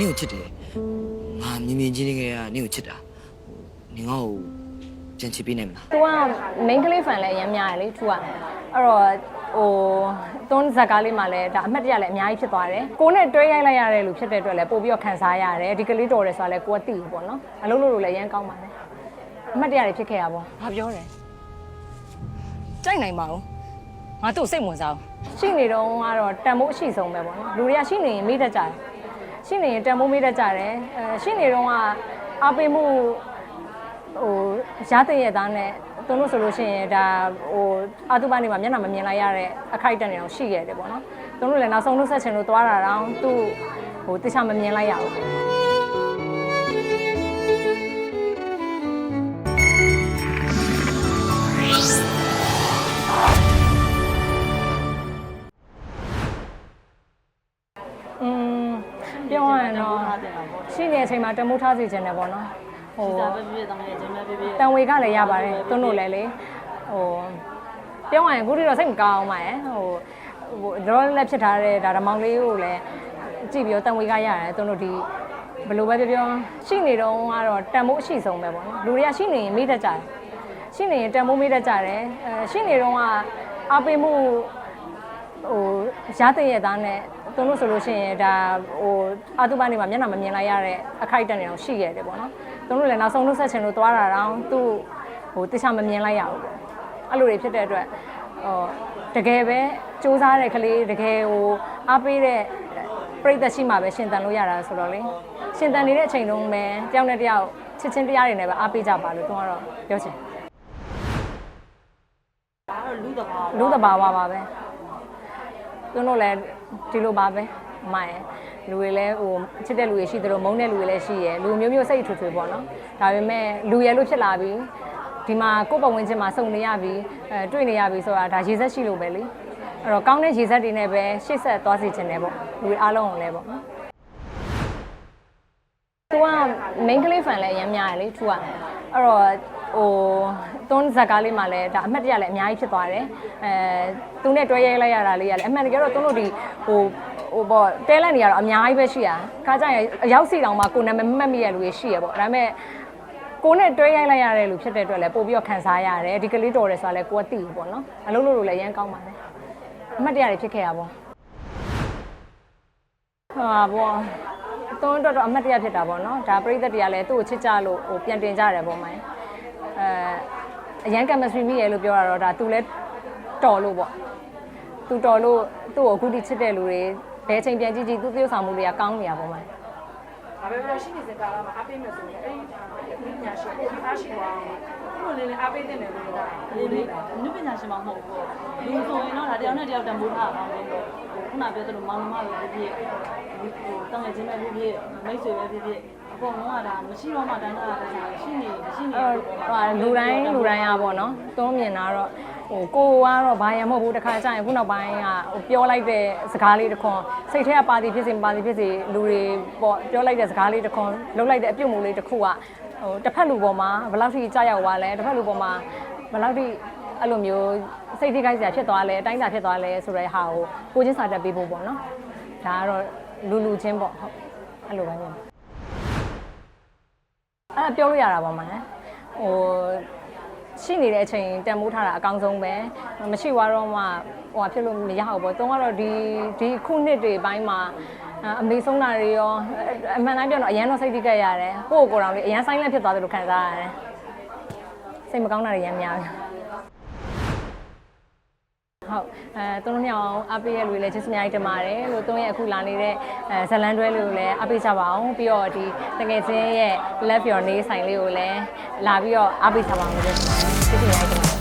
နင့်ကိုချစ်တယ်ငါမြင်မြင်ချင်းလေးကနင့်ကိုချစ်တာဟိုနင်ငါ့ကိုပြန်ချစ်ပေးနိုင်မလားသူက main ကလေး fan လည်းအရင်များတယ်လေသူကအဲ့တော့ဟိုသွန်းဇက်ကားလေးမှလည်းဒါအမှတ်တရလည်းအများကြီးဖြစ်သွားတယ်ကိုနဲ့တွဲရိုက်လိုက်ရတဲ့လူဖြစ်တဲ့အတွက်လည်းပို့ပြီးတော့ခံစားရတယ်ဒီကလေးတော်တယ်ဆိုတာလည်းကိုကသိဘူးပေါ့နော်အလုပ်လုပ်လို့လည်းအရင်ကောင်းပါတယ်အမှတ်တရတွေဖြစ်ခဲ့ရပါဘောဘာပြောတယ်ကြိုက်နိုင်ပါဦးငါသူ့စိတ်ဝင်စားဘူးရှိနေတော့ကတော့တန်ဖိုးအရှိဆုံးပဲပေါ့နော်လူတွေကရှိနေရင်မေးတတ်ကြတယ် ရှိနေရင်တန်ဖိုးမေးတတ်ကြတယ်အဲရှိနေတော့ကအားပေးမှုဟိုရတဲ့ရသားနဲ့သူတို့ဆိုလို့ရှိရင်ဒါဟိုအာတုပနေမှာမျက်နှာမမြင်လိုက်ရတဲ့အခိုက်အတန့်တွေတော့ရှိခဲ့တယ်ပေါ့နော်သူတို့လည်းနောက်ဆုံးလို့ဆက်ချင်လို့သွားတာတော့သူ့ဟိုတခြားမမြင်လိုက်ရဘူးပေါ့อืม ပြောရရင်တော့ရှိနေတဲ့အချိန်မှာတမိုးထားစီခြင်းတယ်ပေါ့နော်ဟိုဒါပဲပြည့်တောင်းရခြင်းပဲပြည့်ပြည့်တန်ဝေကလည်းရပါတယ်တွန်းတို့လည်းလေဟိုပြောရရင်အခုထိတော့စိတ်မကောင်းပါရဲ့ဟိုဟိုတော့လည်းဖြစ်ထားတဲ့ဒါဓမောင်လေးကိုလည်းကြည့်ပြီးတော့တန်ဝေကရတယ်တွန်းတို့ဒီဘယ်လိုပဲပြောပြောရှိနေတော့ကတော့တန်မိုးအရှိဆုံးပဲပေါ့နော်လူတွေကရှိနေရင်မေးတတ်ကြတယ်ရှိနေရင်တန်မိုးမေးတတ်ကြတယ်အဲရှိနေတော့ကအားပေးမှုဟိုရတဲ့ရသားနဲ့ သူတို့ဆိုလို့ရှိရင်ဒါဟိုအာတုပနေမှာမျက်နှာမမြင်လိုက်ရတဲ့အခိုက်အတန့်တွေတော့ရှိခဲ့တယ်ပေါ့နော်သူတို့လည်းနောက်ဆုံးလို့ဆက်ချင်လို့သွားတာတော့သူ့ဟိုတခြားမမြင်လိုက်ရဘူးပေါ့အဲ့လိုတွေဖြစ်တဲ့အတွက်ဟိုတကယ်ပဲစူးစမ်းတဲ့ကလေးတကယ်ဟိုအားပေးတဲ့ပြိသက်ရှိမှပဲရှင်တန်လို့ရတာဆိုတော့လေရှင်တန်နေတဲ့အချိန်တုန်းပဲတယောက်နဲ့တယောက်ချစ်ချင်းတရားတွေနဲ့ပဲအားပေးကြပါလို့သူကတော့ပြောချင်ဒါတော့လူတဘာလူတဘာဝပါပဲ သူတို့လည်းဒီလိုပါပဲအမရဲ့လူတွေလည်းဟိုချစ်တဲ့လူတွေရှိသလိုမုန်းတဲ့လူတွေလည်းရှိရယ်လူမျိုးမျိုးစိတ်ထွေထွေပေါ့နော်ဒါပေမဲ့လူရယ်လို့ဖြစ်လာပြီဒီမှာကိုယ့်ပတ်ဝန်းကျင်မှာစုံနေရပြီအဲတွေ့နေရပြီဆိုတာဒါရေဆက်ရှိလို့ပဲလေအဲ့တော့ကောင်းတဲ့ရေဆက်တွေနဲ့ပဲရှေ့ဆက်သွားစီခြင်းတယ်ပေါ့လူတွေအားလုံးကိုလည်းပေါ့နော်သူက main ကလေး fan လည်းအရင်များတယ်လေသူကအဲ့တော့ဟို သွန်းဇက်ကားလေးမှလည်းဒါအမှတ်တရလည်းအများကြီးဖြစ်သွားတယ်အဲသူနဲ့တွဲရိုက်လိုက်ရတာလေးကလည်းအမှန်တကယ်တော့သွန်းတို့ဒီဟိုဟိုပေါ့တဲလက်နေရတော့အများကြီးပဲရှိရခါကြရင်အရောက်စီတောင်မှကိုနာမည်မမှတ်မိရလူတွေရှိရပေါ့ဒါပေမဲ့ကိုနဲ့တွဲရိုက်လိုက်ရတဲ့လူဖြစ်တဲ့အတွက်လည်းပို့ပြီးတော့ခံစားရတယ်ဒီကလေးတော်တယ်ဆိုတာလည်းကိုကသိဘူးပေါ့နော်အလုပ်လုပ်လို့လည်းအရင်ကောင်းပါတယ်အမှတ်တရတွေဖြစ်ခဲ့ရပါဘောဟာဘောအသွန်းတော့တော့အမှတ်တရဖြစ်တာပေါ့နော်ဒါပြိသက်တွေကလည်းသူ့ကိုချစ်ကြလို့ဟိုပြန်တင်ကြတယ်ပေါ့မိုင်းအဲ အရန်ကမစထရီမိရလို့ပြောရတော့ဒါသူလည်းတော်လို့ပေါ့သူတော်လို့သူ့ကိုအခုထိချစ်တဲ့လူတွေဘယ်ချိန်ပြန်ကြည့်ကြည့်သူသရုပ်ဆောင်မှုတွေကကောင်းနေရပေါ့မိုင်းဒါပေမဲ့ရှိနေတဲ့ကာလမှာအားပေးမယ်ဆိုရင်အဲ့ဒီပညာရှင်ကိုအားရှိသွားအောင်ဘုလိုလေးလေးအားပေးတဲ့တယ်လို့တော့လေလေနုပညာရှင်မှမဟုတ်ဘူးလူဆိုရင်တော့ဒါတယောက်နဲ့တယောက်တန်ဖိုးထားအောင်လေခုနပြောသလိုမောင်နှမပဲဖြစ်ဖြစ်ဟိုတောင်းရခြင်းပဲဖြစ်ဖြစ်မိတ်ဆွေပဲဖြစ်ဖြစ်အကုန်လုံးကဒါမရှိတော့မှတန်းတာရှိနေရှိနေ အဲ့တော့ဟိုလူတိုင်းလူတိုင်းอ่ะပေါ့နော်သွန်းမြင်တာတော့ဟိုကိုကတော့ဘာရမဟုတ်ဘူးတခါကျရင်ခုနောက်ပိုင်းကဟိုပြောလိုက်တဲ့စကားလေးတစ်ခွန်းစိတ်ထဲကပါတီဖြစ်စေမပါတီဖြစ်စေလူတွေပေါ့ပြောလိုက်တဲ့စကားလေးတစ်ခွန်းလုပ်လိုက်တဲ့အပြုတ်မှုလေးတစ်ခုကဟိုတစ်ဖက်လူပေါ်မှာဘယ်လောက်ထိကြောက်ရောက်သွားလဲတစ်ဖက်လူပေါ်မှာဘယ်လောက်ထိအဲ့လိုမျိုးစိတ်ထိခိုက်စရာဖြစ်သွားလဲအတိုင်းအတာဖြစ်သွားလဲဆိုတဲ့ဟာကိုကိုချင်းစာတက်ပေးဖို့ပေါ့နော်ဒါကတော့လူလူချင်းပေါ့ဟုတ်အဲ့လိုပဲမြင်အဲ့ဒါပြောလို့ရတာပါမလား ဟိုရှိနေတဲ့အချိန်တန်မိုးထားတာအကောင်းဆုံးပဲမရှိသွားတော့မှဟိုဟာဖြစ်လို့မရဘူးပေါ့တုံးကတော့ဒီဒီခုနှစ်တွေပိုင်းမှာအမေဆုံးတာတွေရောအမှန်တိုင်းပြောတော့အရန်တော့စိတ်ထိကြက်ရတယ်ကိုယ့်ကိုယ်ကိုယ်တော်လေးအရန်ဆိုင်လက်ဖြစ်သွားတယ်လို့ခံစားရတယ်စိတ်မကောင်းတာတွေရမ်းများတယ် ဟုတ်အဲသူတို့မြောင်အပေးရလူတွေလည်းကျေးဇူးအများကြီးတင်ပါတယ်လို့သူတို့ရဲ့အခုလာနေတဲ့အဲဇလန်တွဲလေးကိုလည်းအပေးကြပါအောင်ပြီးတော့ဒီတကယ်ချင်းရဲ့ love your နေဆိုင်လေးကိုလည်းလာပြီးတော့အပေးကြပါအောင်လို့ကျေးဇူးအများကြီးတင်ပါတယ်